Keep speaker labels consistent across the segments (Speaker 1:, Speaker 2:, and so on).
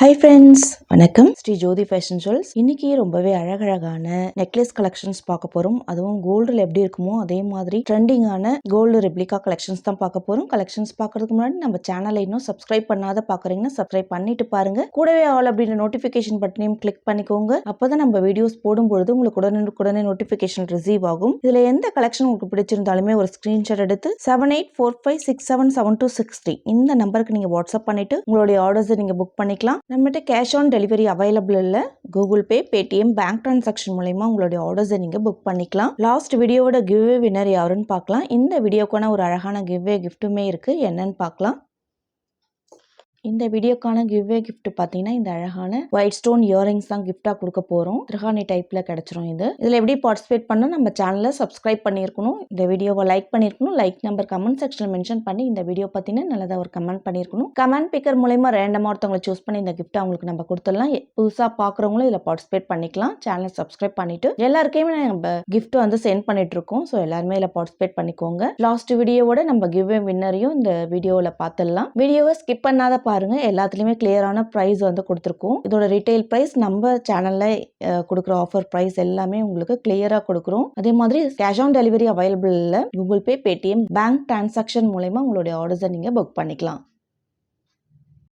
Speaker 1: Hi friends வணக்கம். ஸ்ரீ ஜோதி fashion jewels இன்னைக்கு ரொம்பவே அழகழகான நெக்லஸ் கலெக்ஷன்ஸ் பார்க்க போறோம். அதுவும் கோல்டில் எப்படி இருக்குமோ அதே மாதிரி ட்ரெண்டிங்கான கோல்டு ரெப்ளிகா கலெக்ஷன்ஸ் தான் பார்க்க போறோம். கலெக்ஷன்ஸ் பார்க்கறதுக்கு முன்னாடி நம்ம சேனலை இன்னும் சப்ஸ்கிரைப் பண்ணாத பார்க்குறீங்கன்னா சப்ஸ்கிரைப் பண்ணிட்டு பாருங்க. கூடவே ஆல் அப்படின்ற நோட்டிஃபிகேஷன் பட்டனையும் கிளிக் பண்ணிக்கோங்க. அப்பதான் நம்ம வீடியோஸ் போடும்பொழுது உங்களுக்கு உடனுக்குடனே நோட்டிஃபிகேஷன் ரிசீவ் ஆகும். இதுல எந்த கலெக்ஷன் உங்களுக்கு பிடிச்சிருந்தாலுமே ஒரு ஸ்கிரீன்ஷாட் எடுத்து seven eight four five six seven seven two six three இந்த நம்பருக்கு நீங்க வாட்ஸ்அப் பண்ணிட்டு உங்களுடைய ஆர்டர்ஸை நீங்க புக் பண்ணிக்கலாம். நம்மகிட்ட கேஷ் ஆன் டெலிவரி அவைலபிள் இல்லை. Google Pay Paytm bank transaction மூலயமா உங்களுடைய ஆர்டர்ஸை நீங்கள் புக் பண்ணிக்கலாம். லாஸ்ட் வீடியோவோட கிவ்வே வின்னர் யாருன்னு பார்க்கலாம். இந்த வீடியோக்கான ஒரு அழகான கிவ்வே கிஃப்ட்டுமே இருக்குது என்னன்னு பார்க்கலாம். இந்த வீடியோக்கான கிவ்வே கிஃப்ட் பார்த்தீங்கன்னா இந்த அழகான ஒயிட் ஸ்டோன் இயரிங்ஸ் தான் கிஃப்டாக கொடுக்க போகிறோம் திருஹானி டைப்பில் கிடச்சிரும் இது. இதில் எப்படி பார்ட்டிசிபேட் பண்ண நம்ம சேனலை சப்ஸ்கிரைப் பண்ணியிருக்கணும். இந்த வீடியோவை லைக் பண்ணியிருக்கணும். லைக் நம்பர் கமெண்ட் செக்ஷனில் மென்ஷன் பண்ணி இந்த வீடியோ பார்த்தீங்கன்னா நல்லதாக ஒரு கமெண்ட் பண்ணியிருக்கணும். கமெண்ட் பிக்கர் மூலயமா ரேண்டமாக ஒருத்தவங்களை சூஸ் பண்ணி இந்த gift அவங்களுக்கு நம்ம கொடுத்துடலாம். புதுசாக பார்க்குறவங்களும் இதில் பார்ட்டிசிபேட் பண்ணிக்கலாம். சேனலை சப்ஸ்கிரைப் பண்ணிட்டு எல்லாருக்குமே நம்ம கிஃப்ட் வந்து சென்ட் பண்ணிட்டு இருக்கோம். ஸோ எல்லாருமே இதில் பார்ட்டிசிபேட் பண்ணிக்கோங்க. லாஸ்ட் வீடியோவோட நம்ம கிவ்வே வின்னரையும் இந்த வீடியோவில் பார்த்துடலாம். வீடியோவை ஸ்கிப் பண்ணாத பாருங்கள் எல்லாத்துலேயுமே கிளியரான ப்ரைஸ் வந்து கொடுத்துருக்கோம். இதோட ரீட்டைல் ப்ரைஸ் நம்ம சேனலில் கொடுக்குற ஆஃபர் ப்ரைஸ் எல்லாமே உங்களுக்கு கிளியராக கொடுக்குறோம். அதே மாதிரி கேஷ் ஆன் டெலிவரி அவைலபிள் இல்லை Google Pay Paytm bank transaction மூலயமா உங்களுடைய ஆர்டர்ஸை நீங்கள் புக் பண்ணிக்கலாம்.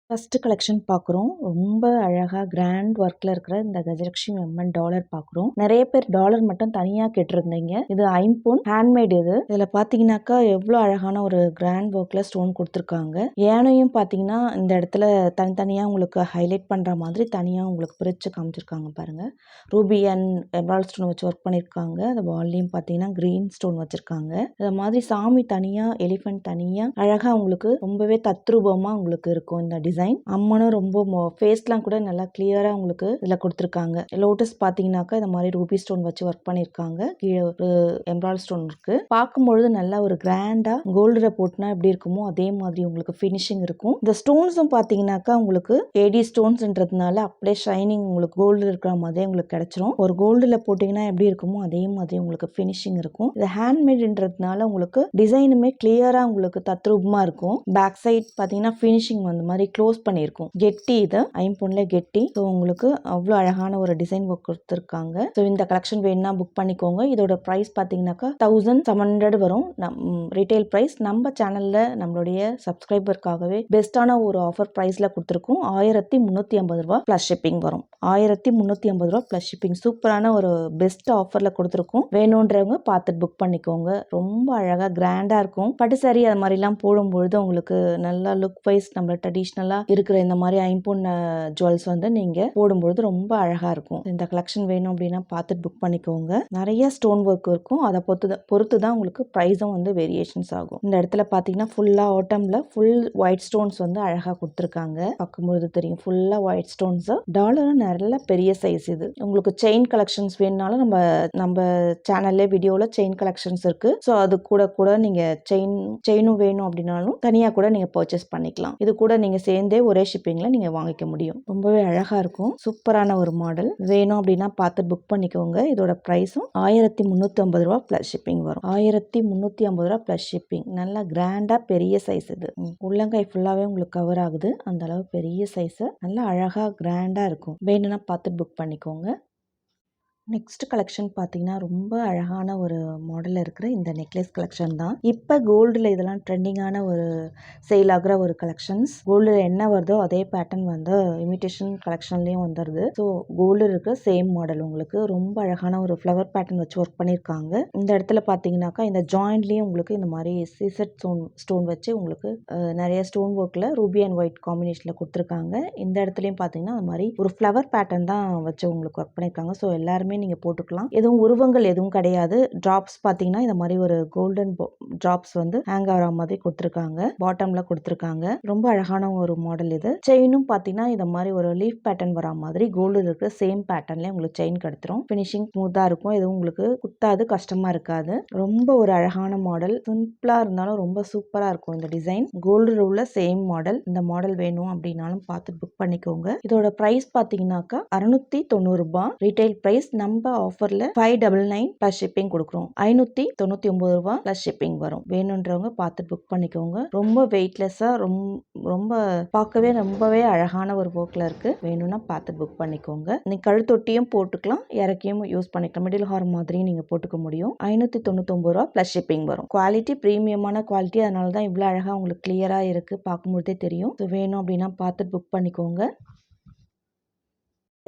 Speaker 1: ஃபஸ்ட்டு கலெக்ஷன் பார்க்குறோம் ரொம்ப அழகாக கிராண்ட் ஒர்க்கில் இருக்கிற இந்த கஜலட்சுமி அம்மன் டாலர் பார்க்குறோம் நிறைய பேர் டாலர் மட்டும் தனியாக கேட்டிருந்தீங்க. இது ஐம்பொன் ஹேண்ட்மேட் இது. இதில் பார்த்தீங்கன்னாக்கா எவ்வளோ அழகான ஒரு கிராண்ட் ஒர்க்கில் ஸ்டோன் கொடுத்துருக்காங்க. ஏனையும் பார்த்தீங்கன்னா இந்த இடத்துல தனித்தனியாக உங்களுக்கு ஹைலைட் பண்ணுற மாதிரி தனியாக உங்களுக்கு பிரித்து காமிச்சிருக்காங்க பாருங்கள் ரூபி அண்ட் எம்ரால் ஸ்டோன் வச்சு ஒர்க் பண்ணியிருக்காங்க அந்த வால்லையும் பார்த்தீங்கன்னா க்ரீன் ஸ்டோன் வச்சுருக்காங்க. இந்த மாதிரி சாமி தனியாக எலிஃபென்ட் தனியாக அழகாக உங்களுக்கு ரொம்பவே தத்ரூபமாக உங்களுக்கு இருக்கும் இந்த டிசைன் அம்மனும் ரொம்ப ஃபேஸ்லாம் கூட நல்லா கிளியராக உங்களுக்கு இதில் கொடுத்துருக்காங்க. லோட்டஸ் பார்த்தீங்கன்னாக்கா இந்த மாதிரி ரூபி ஸ்டோன் வச்சு ஒர்க் பண்ணியிருக்காங்க கீழே ஒரு எம்ப்ராய்ட் ஸ்டோன் இருக்கு. பார்க்கும்பொழுது நல்லா ஒரு கிராண்டாக கோல்டில் போட்டுனா எப்படி இருக்குமோ அதே மாதிரி உங்களுக்கு ஃபினிஷிங் இருக்கும். இந்த ஸ்டோன்ஸும் பார்த்தீங்கன்னாக்கா உங்களுக்கு ஏடி ஸ்டோன்ஸ்ன்றதுனால அப்படியே ஷைனிங் உங்களுக்கு கோல்டு இருக்கிற மாதிரி உங்களுக்கு கிடைச்சிரும். ஒரு கோல்டில் போட்டிங்கன்னா எப்படி இருக்குமோ அதே மாதிரி உங்களுக்கு ஃபினிஷிங் இருக்கும். இது ஹேண்ட்மேடுன்றதுனால உங்களுக்கு டிசைனுமே கிளியராக உங்களுக்கு தத்ரூபமாக இருக்கும். பேக் சைட் பார்த்தீங்கன்னா ஃபினிஷிங் அந்த மாதிரி க்ளோஸ் பண்ணியிருக்கும். கெட்டி இது ஐம்பொன்ல கெட்டி. ஸோ உங்களுக்கு அவ்வளோ அழகான ஒரு டிசைன் ஒர்க் கொடுத்துருக்காங்க. ஸோ இந்த கலெக்ஷன் வேணும்னா புக் பண்ணிக்கோங்க. இதோட ப்ரைஸ் பார்த்தீங்கன்னாக்கா தௌசண்ட் செவன் ஹண்ட்ரட் வரும். நம் ரீட்டைல் ப்ரைஸ் நம்ம சேனலில் நம்மளுடைய சப்ஸ்கிரைபருக்காகவே பெஸ்ட்டான ஒரு ஆஃபர் ப்ரைஸில் கொடுத்துருக்கோம். ஆயிரத்தி முந்நூற்றி ஐம்பது ரூபா ப்ளஸ் ஷிப்பிங் வரும். ஆயிரத்தி முந்நூற்றி ஐம்பது ரூபா ப்ளஸ் ஷிப்பிங் சூப்பரான ஒரு பெஸ்ட் ஆஃபரில் கொடுத்துருக்கோம். வேணுன்றவங்க பார்த்துட்டு புக் பண்ணிக்கோங்க. ரொம்ப அழகாக கிராண்டாக இருக்கும். பட்டு சாரி அது மாதிரிலாம் போடும்பொழுது உங்களுக்கு நல்லா லுக் வைஸ் நம்ம ட்ரெடிஷ்னலாக இருக்கிற இந்த மாதிரி ஐம்பொன் ஜுவல்ஸ் வந்து நீங்கள் போடும்பொழுது ரொம்ப அழகாக இருக்கும். இந்த கலெக்ஷன் வேணும் அப்படின்னா பார்த்துட்டு புக் பண்ணிக்கோங்க. நிறைய ஸ்டோன் ஒர்க் இருக்கும். அதை பொறுத்து பொறுத்து தான் உங்களுக்கு ப்ரைஸும் வந்து வேரியேஷன்ஸ் ஆகும். இந்த இடத்துல பார்த்தீங்கன்னா ஃபுல்லாக ஆட்டமில் ஃபுல் ஒயிட் ஸ்டோன்ஸ் வந்து அழகாக கொடுத்துருக்காங்க. பார்க்கும்பொழுது தெரியும் ஃபுல்லாக ஒயிட் ஸ்டோன்ஸ் டாலரும் நல்ல பெரிய சைஸ் இது. உங்களுக்கு செயின் கலெக்ஷன்ஸ் வேணுனாலும் நம்ம நம்ம சேனல்லே வீடியோவில் செயின் கலெக்ஷன்ஸ் இருக்குது ஸோ அது கூட கூட நீங்கள் செயின் செயினும் வேணும் அப்படின்னாலும் தனியாக கூட நீங்கள் பர்ச்சேஸ் பண்ணிக்கலாம். இது கூட நீங்கள் சேர்ந்து ஒரே ஷிப்பிங்கில் நீங்கள் வாங்கிக்க முடியும். ரொம்பவே அழகாக இருக்கும். சூப்பரான ஒரு மாடல் வேணும் அப்படின்னா பார்த்து புக் பண்ணிக்கோங்க. இதோட ப்ரைஸும் ஆயிரத்தி முந்நூற்றி ஐம்பது ரூபா ப்ளஸ் ஷிப்பிங் வரும். ஆயிரத்தி முந்நூற்றி ஐம்பது ரூபா ப்ளஸ் ஷிப்பிங் நல்லா கிராண்டாக பெரிய சைஸ் இது. உள்ளங்கை ஃபுல்லாகவே உங்களுக்கு கவர் ஆகுது. அந்த அளவு பெரிய சைஸு நல்லா அழகாக கிராண்டாக இருக்கும். வேணும்னா பார்த்து புக் பண்ணிக்கோங்க. நெக்ஸ்ட் கலெக்ஷன் பார்த்தீங்கன்னா ரொம்ப அழகான ஒரு மாடலில் இருக்கிற இந்த நெக்லஸ் கலெக்ஷன் தான். இப்போ கோல்டில் இதெல்லாம் ட்ரெண்டிங்கான ஒரு சேல் ஆகிற ஒரு கலெக்ஷன்ஸ் கோல்டில் என்ன வருதோ அதே பேட்டர்ன் வந்து இமிட்டேஷன் கலெக்ஷன்லேயும் வந்துடுது ஸோ கோல்டு இருக்கிற சேம் மாடல் உங்களுக்கு ரொம்ப அழகான ஒரு ஃப்ளவர் பேட்டர்ன் வச்சு ஒர்க் பண்ணியிருக்காங்க இந்த இடத்துல பார்த்தீங்கன்னாக்கா இந்த ஜாயின்ட்லேயும் உங்களுக்கு இந்த மாதிரி சீசட் ஸ்டோன் ஸ்டோன் வச்சு உங்களுக்கு நிறைய ஸ்டோன் ஒர்க்கில் ரூபி அண்ட் ஒயிட் காம்பினேஷனில் கொடுத்துருக்காங்க. இந்த இடத்துலையும் பார்த்தீங்கன்னா அது மாதிரி ஒரு ஃப்ளவர் பேட்டர்ன் தான் வச்சு உங்களுக்கு ஒர்க் பண்ணியிருக்காங்க ஸோ எல்லாருமே நீங்கள் போட்டுக்கலாம். எதுவும் உருவங்கள் எதுவும் கிடையாது. ட்ராப்ஸ் பார்த்தீங்கன்னா இந்த மாதிரி ஒரு கோல்டன் ட்ராப்ஸ் வந்து ஹேங் ஆகிற மாதிரி கொடுத்துருக்காங்க. பாட்டம்ல கொடுத்துருக்காங்க. ரொம்ப அழகான ஒரு மாடல் இது. செயினும் பார்த்தீங்கன்னா இந்த மாதிரி ஒரு லீஃப் பேட்டர்ன் வரா மாதிரி கோல்டு இருக்கிற சேம் பேட்டர்ன்ல உங்களுக்கு செயின் கிடைச்சிரும் ஃபினிஷிங் ஸ்மூத்தாக இருக்கும். எதுவும் உங்களுக்கு குத்தாது கஷ்டமாக இருக்காது. ரொம்ப ஒரு அழகான மாடல் சிம்பிளாக இருந்தாலும் ரொம்ப சூப்பராக இருக்கும் இந்த டிசைன் கோல்டு உள்ள சேம் மாடல் இந்த மாடல் வேணும் அப்படின்னாலும் பார்த்து புக் பண்ணிக்கோங்க. இதோட ப்ரைஸ் பார்த்தீங்கன்னாக்கா அறுநூத்தி தொண்ணூறு ரூபாய். ரீட்டைல் ப்ரைஸ் நம்ம ஆஃபரில் five double nine plus shipping கொடுக்குறோம். ஐநூற்றி தொண்ணூற்றி ஒம்பது ரூபா ப்ளஸ் ஷிப்பிங் வரும். வேணுன்றவங்க பார்த்து புக் பண்ணிக்கோங்க. ரொம்ப வெயிட்லெஸ்ஸாக ரொம்ப ரொம்ப பார்க்கவே ரொம்பவே அழகான ஒரு போக்கில் இருக்குது வேணும்னா பார்த்து புக் பண்ணிக்கோங்க. நீங்கள் கழுத்தொட்டியும் போட்டுக்கலாம் இறக்கியும் யூஸ் பண்ணிக்கலாம். மிடில் ஹார் மாதிரியும் நீங்கள் போட்டுக்க முடியும். ஐநூற்றி தொண்ணூத்தொம்பது ரூபா ப்ளஸ் ஷிப்பிங் வரும். குவாலிட்டி ப்ரீமியமான குவாலிட்டி அதனால தான் இவ்வளோ அழகாக உங்களுக்கு கிளியராக இருக்குது பார்க்கும்போதே தெரியும். ஸோ வேணும் அப்படின்னா பார்த்து புக் பண்ணிக்கோங்க.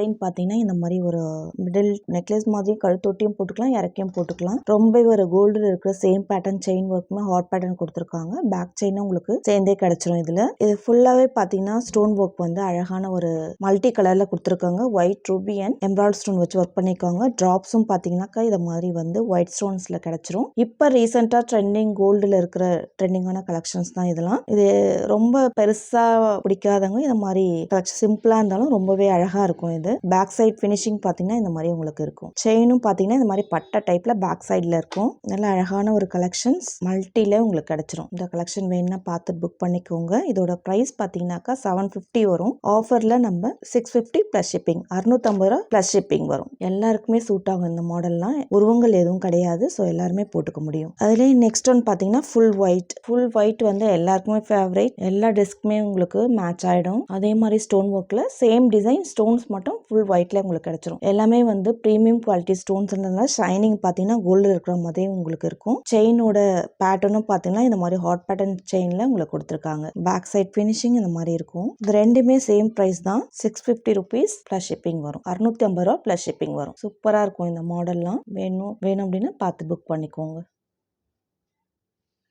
Speaker 1: டிசைன் பார்த்தீங்கன்னா இந்த மாதிரி ஒரு மிடில் நெக்லஸ் மாதிரி கழுத்தொட்டியும் போட்டுக்கலாம் இறக்கியும் போட்டுக்கலாம். ரொம்ப ஒரு கோல்டில் இருக்கிற சேம் பேட்டர்ன் செயின் ஒர்க்குமே ஹாட் பேட்டர்ன் கொடுத்துருக்காங்க. பேக் செயினும் உங்களுக்கு சேர்ந்தே கிடைச்சிரும் இதில். இது ஃபுல்லாகவே பார்த்தீங்கன்னா ஸ்டோன் ஒர்க் வந்து அழகான ஒரு மல்டி கலரில் கொடுத்துருக்காங்க. ஒயிட் ரூபி அண்ட் எம்ப்ராய்ட் ஸ்டோன் வச்சு ஒர்க் பண்ணியிருக்காங்க. ட்ராப்ஸும் பார்த்தீங்கன்னாக்கா இதை மாதிரி வந்து ஒயிட் ஸ்டோன்ஸில் கிடைச்சிரும். இப்போ ரீசெண்டாக ட்ரெண்டிங் கோல்டில் இருக்கிற ட்ரெண்டிங்கான கலெக்ஷன்ஸ் தான் இதெல்லாம். இது ரொம்ப பெருசாக பிடிக்காதவங்க இந்த மாதிரி கலெக்ஷன் சிம்பிளாக இருந்தாலும் ரொம்பவே அழகாக இருக்கும் இது. பேக் சைட் ஃபினிஷிங் பார்த்தீங்கன்னா இந்த மாதிரி உங்களுக்கு இருக்கும். செயினும் பார்த்தீங்கன்னா இந்த மாதிரி பட்டை டைப்பில் பேக் சைடில் இருக்கும். நல்ல அழகான ஒரு கலெக்ஷன்ஸ் மல்டியில் உங்களுக்கு கிடச்சிரும். இந்த கலெக்ஷன் வேணும்னா பார்த்து புக் பண்ணிக்கோங்க. இதோட ப்ரைஸ் பார்த்தீங்கன்னாக்கா செவன் ஃபிஃப்டி வரும். ஆஃபரில் நம்ம சிக்ஸ் ஃபிஃப்டி ப்ளஸ் ஷிப்பிங் அறுநூத்தம்பது ரூபா ப்ளஸ் ஷிப்பிங் வரும். எல்லாருக்குமே சூட் ஆகும் இந்த மாடல்லாம் உருவங்கள் எதுவும் கிடையாது. ஸோ எல்லாருமே போட்டுக்க முடியும். அதுலேயே நெக்ஸ்ட் ஒன் பார்த்தீங்கன்னா ஃபுல் ஒயிட் ஃபுல் ஒயிட் வந்து எல்லாருக்குமே ஃபேவரேட் எல்லா டெஸ்க்குமே உங்களுக்கு மேட்ச் ஆகிடும் அதே மாதிரி ஸ்டோன் ஒர்க்கில் சேம் டிசைன் ஸ்டோன்ஸ் மட்டும் ஃபுல் ஒயிட்ல உங்களுக்கு கிடைச்சிரும். எல்லாமே வந்து ப்ரீமியம் குவாலிட்டி ஸ்டோன்ஸ்ன்றதுனால ஷைனிங் பார்த்தீங்கன்னா கோல்டு இருக்கிற மாதிரி உங்களுக்கு இருக்கும். செயினோட பேட்டர்னும் பார்த்தீங்கன்னா இந்த மாதிரி ஹாட் பேட்டர்ன் செயினில் உங்களுக்கு கொடுத்துருக்காங்க. பேக் சைட் ஃபினிஷிங் இந்த மாதிரி இருக்கும். இது ரெண்டுமே சேம் ப்ரைஸ் தான். Six fifty rupees plus shipping வரும். அறுநூத்தி ஐம்பது ரூபா ப்ளஸ் ஷிப்பிங் வரும். சூப்பராக இருக்கும் இந்த மாடல்லாம் வேணும் வேணும் அப்படின்னா பார்த்து புக் பண்ணிக்கோங்க.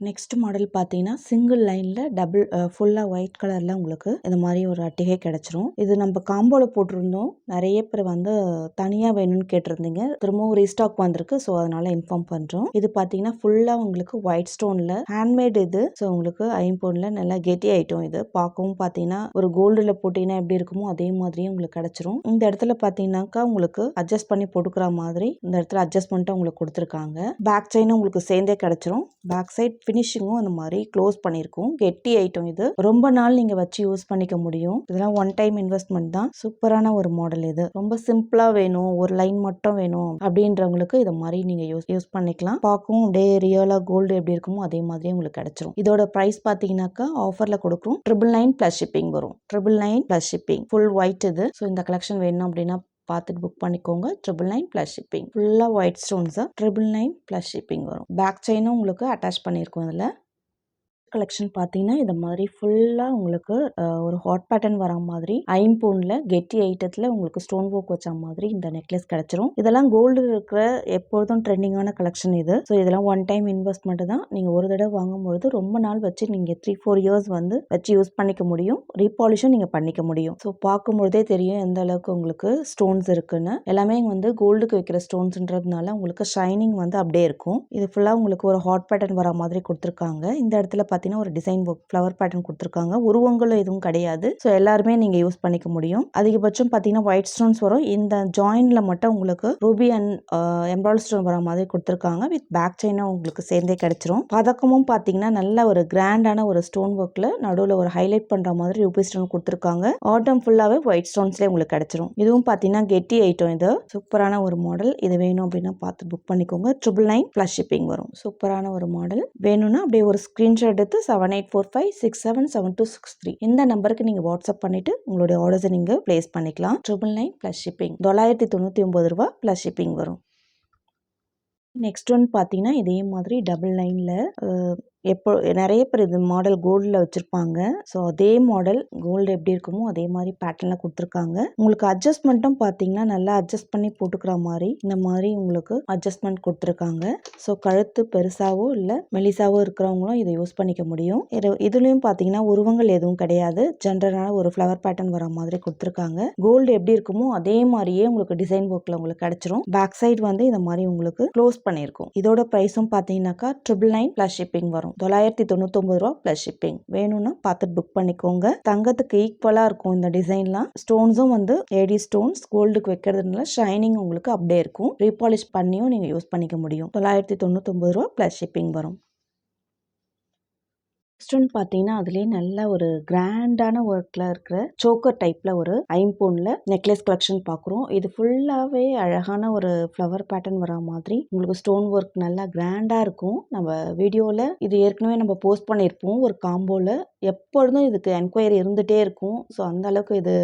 Speaker 1: நெக்ஸ்ட் மாடல் பார்த்தீங்கன்னா சிங்கிள் லைனில் டபுள் ஃபுல்லாக ஒயிட் கலரில் உங்களுக்கு இந்த மாதிரி ஒரு அட்டிகை கிடச்சிரும். இது நம்ம காம்போவில் போட்டிருந்தோம். நிறைய பேர் வந்து தனியாக வேணும்னு கேட்டிருந்தீங்க. திரும்பவும் ரீஸ்டாக் வந்திருக்கு. ஸோ அதனால் இன்ஃபார்ம் பண்ணுறோம் இது பார்த்தீங்கன்னா ஃபுல்லாக உங்களுக்கு ஒயிட் ஸ்டோனில் ஹேண்ட்மேட் இது. ஸோ உங்களுக்கு ஐம்பொன்ல நல்லா கெட்டி ஐட்டம் இது. பார்க்கவும் பார்த்தீங்கன்னா ஒரு கோல்டில் போட்டிங்கன்னா எப்படி இருக்குமோ அதே மாதிரியே உங்களுக்கு கிடச்சிரும். இந்த இடத்துல பார்த்தீங்கன்னாக்கா உங்களுக்கு அட்ஜஸ்ட் பண்ணி போட்டுக்கிற மாதிரி இந்த இடத்துல அட்ஜஸ்ட்மெண்ட்டாக உங்களுக்கு கொடுத்துருக்காங்க. பேக் செயினும் உங்களுக்கு சேர்ந்தே கிடச்சிரும். பேக் சைட் ஃபினிஷிங்கும் அந்த மாதிரி க்ளோஸ் பண்ணியிருக்கும். கெட்டி ஐட்டம் இது. ரொம்ப நாள் நீங்கள் வச்சு யூஸ் பண்ணிக்க முடியும். இதெல்லாம் ஒன் டைம் இன்வெஸ்ட்மெண்ட் தான். சூப்பரான ஒரு மாடல் இது. ரொம்ப சிம்பிளாக வேணும். ஒரு லைன் மட்டும் வேணும் அப்படின்றவங்களுக்கு இதை மாதிரி நீங்கள் யூஸ் யூஸ் பண்ணிக்கலாம். பார்க்கவும் அப்படியே ரியலாக கோல்டு எப்படி இருக்குமோ அதே மாதிரி உங்களுக்கு கிடைச்சிரும். இதோட ப்ரைஸ் பார்த்தீங்கன்னாக்கா ஆஃபரில் கொடுக்குறோம். ட்ரிபிள் நைன் ப்ளஸ் ஷிப்பிங் வரும். Triple nine plus shipping full white இது. ஸோ இந்த கலெக்ஷன் வேணும் அப்படின்னா பார்த்துட்டு புக் பண்ணிக்கோங்க. ட்ரிபிள் நைன் ப்ளஸ் ஷிப்பிங் ஃபுல்லாக ஒயிட் ஸ்டோன்ஸாக ட்ரிபிள் நைன் ப்ளஸ் ஷிப்பிங் வரும். பேக் செயினும் உங்களுக்கு அட்டாச் பண்ணியிருக்கோம் இதில். கலெக்ஷன் பார்த்தீங்கன்னா இந்த மாதிரி ஃபுல்லாக உங்களுக்கு ஒரு ஹாட் பேட்டர்ன் வர மாதிரி ஐம்பூனில் கெட்டி ஐட்டத்தில் உங்களுக்கு ஸ்டோன் ஒர்க் வச்ச மாதிரி இந்த நெக்லஸ் கிடச்சிரும். இதெல்லாம் கோல்டு இருக்கிற எப்பொழுதும் ட்ரெண்டிங்கான கலெக்ஷன் இது. ஸோ இதெல்லாம் ஒன் டைம் இன்வெஸ்ட்மெண்ட் தான். நீங்கள் ஒரு தடவை வாங்கும்பொழுது ரொம்ப நாள் வச்சு நீங்கள் த்ரீ ஃபோர் இயர்ஸ் வந்து வச்சு யூஸ் பண்ணிக்க முடியும். ரீபாலிஷும் நீங்கள் பண்ணிக்க முடியும். ஸோ பார்க்கும்பொழுதே தெரியும் எந்த அளவுக்கு உங்களுக்கு ஸ்டோன்ஸ் இருக்குன்னு. எல்லாமே வந்து கோல்டுக்கு வைக்கிற ஸ்டோன்ஸ்ன்றதுனால உங்களுக்கு ஷைனிங் வந்து அப்படியே இருக்கும். இது ஃபுல்லாக உங்களுக்கு ஒரு ஹாட் பேட்டர்ன் வர மாதிரி கொடுத்துருக்காங்க. இந்த இடத்துல பார்த்தீங்கன்னா ஒரு டிசைன் ஒர்க் ஃப்ளவர் பேட்டர்ன் கொடுத்துருக்காங்க. உருவங்களும் எதுவும் கிடையாது. ஸோ எல்லாருமே நீங்கள் யூஸ் பண்ணிக்க முடியும். அதிகபட்சம் பார்த்தீங்கன்னா ஒயிட் ஸ்டோன்ஸ் வரும். இந்த ஜாயின்ல மட்டும் உங்களுக்கு ரூபி அண்ட் எம்ப்ராய்டரி ஸ்டோன் வர மாதிரி கொடுத்துருக்காங்க. வித் பேக் செயினும் உங்களுக்கு சேர்ந்தே கிடைச்சிரும். பதக்கமும் பார்த்தீங்கன்னா நல்ல ஒரு கிராண்டான ஒரு ஸ்டோன் ஒர்க்கில் நடுவில் ஒரு ஹைலைட் பண்ணுற மாதிரி ரூபி ஸ்டோன் கொடுத்துருக்காங்க. ஆட்டம் ஃபுல்லாகவே ஒயிட் ஸ்டோன்ஸ்லேயே உங்களுக்கு கிடைச்சிரும். இதுவும் பார்த்தீங்கன்னா கெட்டி ஐட்டம் இது. சூப்பரான ஒரு மாடல் இது வேணும் அப்படின்னா பார்த்து புக் பண்ணிக்கோங்க. ட்ரிபிள் நைன் ப்ளஸ் ஷிப்பிங் வரும். சூப்பரான ஒரு மாடல் வேணும்னா அப்படியே ஒரு ஸ்க்ரீன்ஷாட் அடுத்து seven eight four five six seven seven two six three இந்த நம்பருக்கு நீங்கள் வாட்ஸ்அப் பண்ணிட்டு உங்களுடைய ஆர்டர்ஸை நீங்கள் ப்ளேஸ் பண்ணிக்கலாம். ட்ரிபிள் நைன் ப்ளஸ் ஷிப்பிங் தொள்ளாயிரத்தி தொண்ணூற்றி ஒம்பது ரூபா ப்ளஸ் ஷிப்பிங் வரும். நெக்ஸ்ட் ஒன் பார்த்தீங்கன்னா இதே மாதிரி டபுள் நைனில் எப்போ நிறைய பேர் இது மாடல் கோல்டில் வச்சுருப்பாங்க. ஸோ அதே மாடல் கோல்டு எப்படி இருக்குமோ அதே மாதிரி பேட்டர்னில் கொடுத்துருக்காங்க. உங்களுக்கு அட்ஜஸ்ட்மெண்ட்டும் பார்த்தீங்கன்னா நல்லா அட்ஜஸ்ட் பண்ணி போட்டுக்கிற மாதிரி இந்த மாதிரி உங்களுக்கு அட்ஜஸ்ட்மெண்ட் கொடுத்துருக்காங்க. ஸோ கழுத்து பெருசாகவோ இல்லை மெலிசாவோ இருக்கிறவங்களும் இதை யூஸ் பண்ணிக்க முடியும். இது இதுலேயும் பார்த்தீங்கன்னா உருவங்கள் எதுவும் கிடையாது. ஜென்ரலான ஒரு ஃப்ளவர் பேட்டர்ன் வர மாதிரி கொடுத்துருக்காங்க. கோல்டு எப்படி இருக்குமோ அதே மாதிரியே உங்களுக்கு டிசைன் ஒர்க்கில் உங்களுக்கு கிடைச்சிரும். பேக் சைடு வந்து இந்த மாதிரி உங்களுக்கு க்ளோஸ் பண்ணியிருக்கும். இதோட ப்ரைஸும் பார்த்தீங்கன்னாக்கா ட்ரிபிள் நைன் ப்ளஸ் ஷிப்பிங் வரும். தொள்ளாயிரத்தி தொண்ணூத்தொம்பது ரூபா ப்ளஸ் ஷிப்பிங் வேணும்னா பார்த்துட்டு புக் பண்ணிக்கோங்க. தங்கத்துக்கு ஈக்குவலாக இருக்கும் இந்த டிசைன்லாம் ஸ்டோன்ஸும் வந்து ஏடி ஸ்டோன்ஸ் கோல்டுக்கு வைக்கிறதுனால ஷைனிங் உங்களுக்கு அப்படியே இருக்கும். ரீபாலிஷ் பண்ணியும் நீங்கள் யூஸ் பண்ணிக்க முடியும். தொள்ளாயிரத்தி தொண்ணூத்தொம்பது ரூபா ப்ளஸ் ஷிப்பிங் வரும். நெக்ஸ்ட் ஒன் பார்த்தீங்கன்னா அதுலேயே நல்ல ஒரு கிராண்டான ஒர்க்கில் இருக்கிற சோக்கர் டைப்பில் ஒரு ஐம்போனில் நெக்லஸ் கலெக்ஷன் பார்க்குறோம் இது ஃபுல்லாகவே அழகான ஒரு ஃப்ளவர் பேட்டர்ன் வரா மாதிரி உங்களுக்கு ஸ்டோன் ஒர்க் நல்லா கிராண்டாக இருக்கும். நம்ம வீடியோவில் இது ஏற்கனவே நம்ம போஸ்ட் பண்ணியிருப்போம் ஒரு காம்போவில் எப்பொழுதும் இதுக்கு என்கொயரி இருந்துகிட்டே இருக்கும். ஸோ அந்த அளவுக்கு இது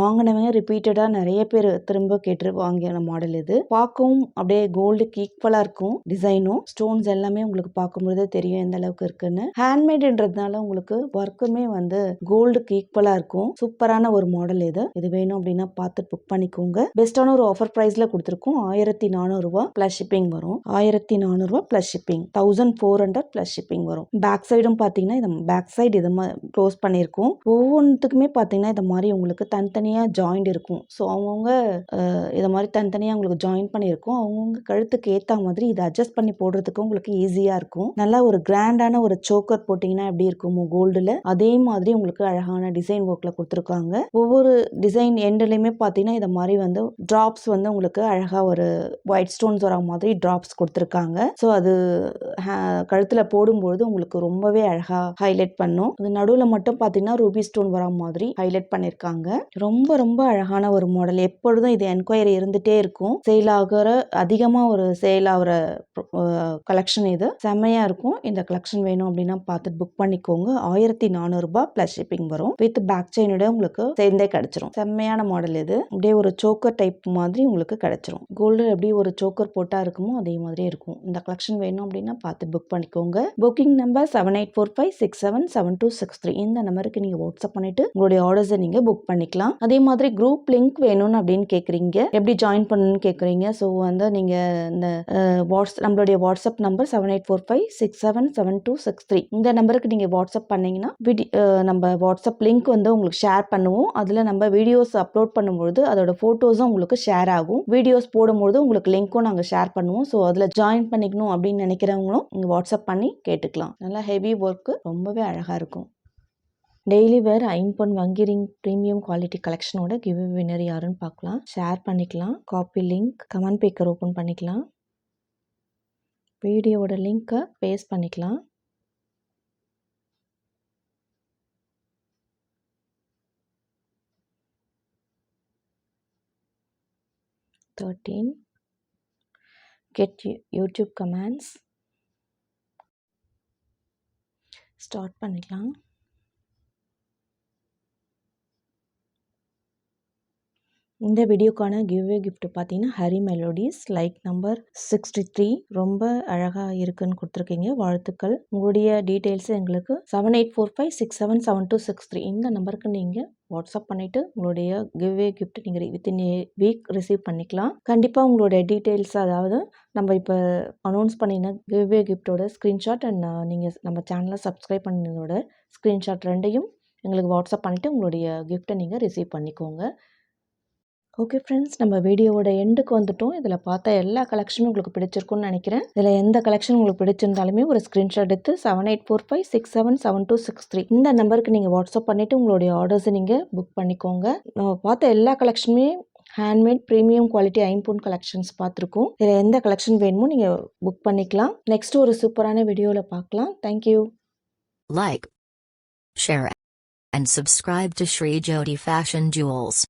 Speaker 1: வாங்கினவங்க ரிப்பீட்டடாக நிறைய பேர் திரும்ப கேட்டு வாங்கின மாடல் இது. பார்க்கவும் அப்படியே கோல்டுக்கு ஈக்குவலாக இருக்கும் டிசைனும் ஸ்டோன்ஸ் எல்லாமே உங்களுக்கு பார்க்கும்போதே தெரியும் எந்த அளவுக்கு இருக்குன்னு. ஹேண்ட்மேடுன்றதுனால உங்களுக்கு ஒர்க்குமே வந்து கோல்டுக்கு ஈக்குவலாக இருக்கும். சூப்பரான ஒரு மாடல் இது. இது வேணும் அப்படின்னா பார்த்து புக் பண்ணிக்கோங்க. பெஸ்ட்டான ஒரு ஆஃபர் ப்ரைஸில் கொடுத்துருக்கோம். ஆயிரத்தி நானூறுரூவா ப்ளஸ் ஷிப்பிங் வரும். ஆயிரத்தி நானூறுரூவா plus shipping thousand four hundred plus shipping வரும். பேக் சைடும் பார்த்தீங்கன்னா இது பேக் சைடு இது க்ளோஸ் பண்ணியிருக்கோம். ஒவ்வொன்றுத்துக்குமே பார்த்தீங்கன்னா இது மாதிரி உங்களுக்கு தனித்தனியாக ஜாயிண்ட் இருக்கும். ஸோ அவங்கவுங்க இதை மாதிரி தனித்தனியாக உங்களுக்கு ஜாயின் பண்ணியிருக்கும். அவங்கவுங்க கழுத்துக்கு ஏற்ற மாதிரி இதை அட்ஜஸ்ட் பண்ணி போடுறதுக்கு உங்களுக்கு ஈஸியாக இருக்கும். நல்லா ஒரு கிராண்டான ஒரு சோக்கர் போட்டிங்கன்னா எப்படி இருக்குமோ கோல்டில் அதே மாதிரி உங்களுக்கு அழகான டிசைன் ஒர்க்கில் கொடுத்துருக்காங்க. ஒவ்வொரு டிசைன் எண்ட்லையுமே பார்த்தீங்கன்னா இதை மாதிரி வந்து ட்ராப்ஸ் வந்து உங்களுக்கு அழகாக ஒரு ஒயிட் ஸ்டோன்ஸ் வர மாதிரி ட்ராப்ஸ் கொடுத்துருக்காங்க. ஸோ அது கழுத்தில் போடும்பொழுது உங்களுக்கு ரொம்பவே அழகாக ஹைலைட் பண்ணும். அது நடுவில் மட்டும் பார்த்தீங்கன்னா ரூபி ஸ்டோன் வர மாதிரி ஹைலைட் பண்ணியிருக்காங்க ரொம்ப ரொம்ப அழகான ஒரு மாடல் எப்பொழுதும் இது என்கொயரி இருந்துகிட்டே இருக்கும். சேல் ஆகிற அதிகமாக ஒரு சேல் ஆகிற கலெக்ஷன் இது. செம்மையாக இருக்கும். இந்த கலெக்ஷன் வேணும் அப்படின்னா பார்த்துட்டு புக் பண்ணிக்கோங்க. ஆயிரத்தி நானூறுபா ப்ளஸ் ஷிப்பிங் வரும். வித் பேக் செயினோட உங்களுக்கு சேர்ந்தே கிடைச்சிரும். செம்மையான மாடல் இது. அப்படியே ஒரு சோக்கர் டைப் மாதிரி உங்களுக்கு கிடைச்சிரும். கோல்டு எப்படி ஒரு சோக்கர் போட்டால் இருக்குமோ அதே மாதிரியே இருக்கும். இந்த கலெக்ஷன் வேணும் அப்படின்னா பார்த்து புக் பண்ணிக்கோங்க. Booking number seven eight four five six seven seven two six three இந்த நம்பருக்கு நீங்கள் வாட்ஸ்அப் பண்ணிட்டு உங்களுடைய ஆர்டர்ஸை நீங்கள் புக் பண்ணிக்கலாம். அதே மாதிரி குரூப் லிங்க் வேணும்னு அப்படின்னு கேட்குறீங்க எப்படி ஜாயின் பண்ணணும்னு கேட்குறீங்க ஸோ வந்து நீங்கள் இந்த வாட்ஸ் நம்மளுடைய WhatsApp number seven eight four five six seven seven two six three இந்த நம்பருக்கு நீங்கள் வாட்ஸ்அப் பண்ணிங்கன்னா விடி நம்ம வாட்ஸ்அப் லிங்க் வந்து உங்களுக்கு ஷேர் பண்ணுவோம். அதில் நம்ம வீடியோஸ் அப்லோட் பண்ணும்பொழுது அதோட ஃபோட்டோஸும் உங்களுக்கு ஷேர் ஆகும். வீடியோஸ் போடும்போது உங்களுக்கு லிங்க்கும் நாங்கள் ஷேர் பண்ணுவோம். ஸோ அதில் ஜாயின் பண்ணிக்கணும் அப்படின்னு நினைக்கிறவங்களும் நீங்கள் வாட்ஸ்அப் பண்ணி கேட்டுக்கலாம். நல்லா ஹெவி ஒர்க்கு ரொம்பவே அழகாக இருக்கும். டெய்லி வேர் ஐம்பொன் வங்கிரிங் ப்ரீமியம் குவாலிட்டி கலெக்ஷனோட கிவ் வினர் யாருன்னு பார்க்கலாம் ஷேர் பண்ணிக்கலாம். Copy link comment Baker open பண்ணிக்கலாம். வீடியோவோட லிங்க்கை பேஸ்ட் பண்ணிக்கலாம். Thirteen get YouTube comments start பண்ணிக்கலாம். இந்த வீடியோக்கான கிவ்வே கிஃப்ட் பார்த்தீங்கன்னா Hari melodies like number sixty three ரொம்ப அழகாக இருக்குன்னு கொடுத்துருக்கீங்க. வாழ்த்துக்கள். உங்களுடைய டீட்டெயில்ஸ் எங்களுக்கு seven eight four five six seven seven two six three இந்த நம்பருக்கு நீங்கள் வாட்ஸ்அப் பண்ணிவிட்டு உங்களுடைய கிவ்வே கிஃப்ட் நீங்கள் வித்தின் ஏ வீக் ரிசீவ் பண்ணிக்கலாம். கண்டிப்பாக உங்களுடைய டீட்டெயில்ஸ் அதாவது நம்ம இப்போ அனௌன்ஸ் பண்ணின கிவ்வே கிஃப்ட்டோட ஸ்க்ரீன்ஷாட் அண்ட் நீங்கள் நம்ம சேனலை சப்ஸ்கிரைப் பண்ணதோட ஸ்க்ரீன்ஷாட் ரெண்டையும் எங்களுக்கு வாட்ஸ்அப் பண்ணிவிட்டு உங்களுடைய கிஃப்ட்டை நீங்கள் ரிசீவ் பண்ணிக்கோங்க. ஓகே ஃப்ரெண்ட்ஸ் நம்ம வீடியோவோட எண்டுக்கு வந்துட்டோம். இதில் பார்த்த எல்லா கலெக்ஷனும் உங்களுக்கு பிடிச்சிருக்கும்னு நினைக்கிறேன். இதில் எந்த கலெக்ஷன் உங்களுக்கு பிடிச்சிருந்தாலுமே ஒரு ஸ்க்ரீன்ஷாட் எடுத்து seven eight four five six seven seven two six three இந்த நம்பருக்கு நீங்கள் வாட்ஸ்அப் பண்ணிவிட்டு உங்களுடைய ஆர்டர்ஸை நீங்கள் புக் பண்ணிக்கோங்க. நம்ம பார்த்த எல்லா கலெக்ஷனுமே ஹேண்ட்மேட் ப்ரீமியம் குவாலிட்டி ஐம்பூன் கலெக்ஷன்ஸ் பார்த்துருக்கோம். இதில் எந்த கலெக்ஷன் வேணுமோ நீங்கள் புக் பண்ணிக்கலாம். நெக்ஸ்ட் ஒரு சூப்பரான வீடியோவில் பார்க்கலாம். Thank you
Speaker 2: like share and subscribe to Sri Jodi fashion jewels